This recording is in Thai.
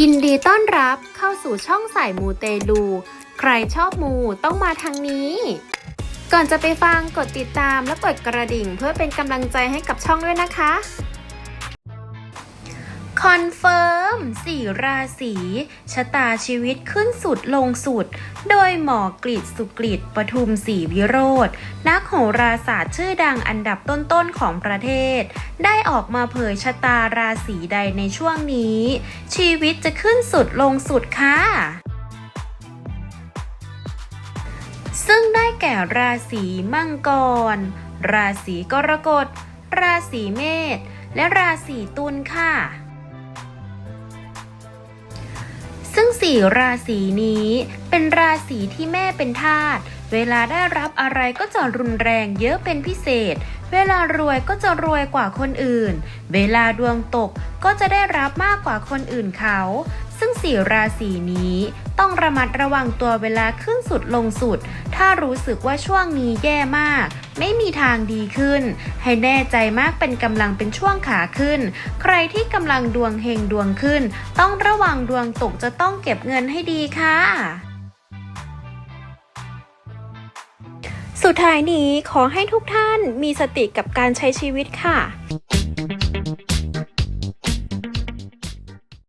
ยินดีต้อนรับเข้าสู่ช่องสายมูเตลู ใครชอบมูต้องมาทางนี้ ก่อนจะไปฟังกดติดตามและกดกระดิ่งเพื่อเป็นกำลังใจให้กับช่องด้วยนะคะ คอนเฟิร์ม มสี่ราศีชะตาชีวิตขึ้นสุดลงสุด โดยหมอกฤษสุกฤตปทุมศรีวิโรธนักโหราศาสตร์ชื่อดังอันดับต้นๆของประเทศ ได้ออกมาเผยชะตาราศีใดในช่วงนี้ ชีวิตจะขึ้นสุดลงสุดค่ะซึ่งได้แก่ราศีมังกร ราศีกรกฎ ราศีเมษ และราศีตุลค่ะ ซึ่งสี่ราศีนี้ เป็นราศีที่แม่เป็นทาส เวลาได้รับอะไรก็จะรุนแรงเยอะเป็นพิเศษ เวลารวยก็จะรวยกว่าคนอื่น เวลาดวงตกก็จะได้รับมากกว่าคนอื่นเขา ซึ่งสี่ราศีนี้ต้องระมัดระวังตัวเวลาขึ้นสุดลงสุด ถ้ารู้สึกว่าช่วงนี้แย่มากไม่มีทางดีขึ้น ให้แน่ใจมากเป็นกำลังเป็นช่วงขาขึ้น ใครที่กำลังดวงเฮงดวงขึ้น ต้องระวังดวงตกจะต้องเก็บเงินให้ดีค่ะสุดท้ายนี้ขอให้ทุกท่านมีสติกับการใช้ชีวิตค่ะ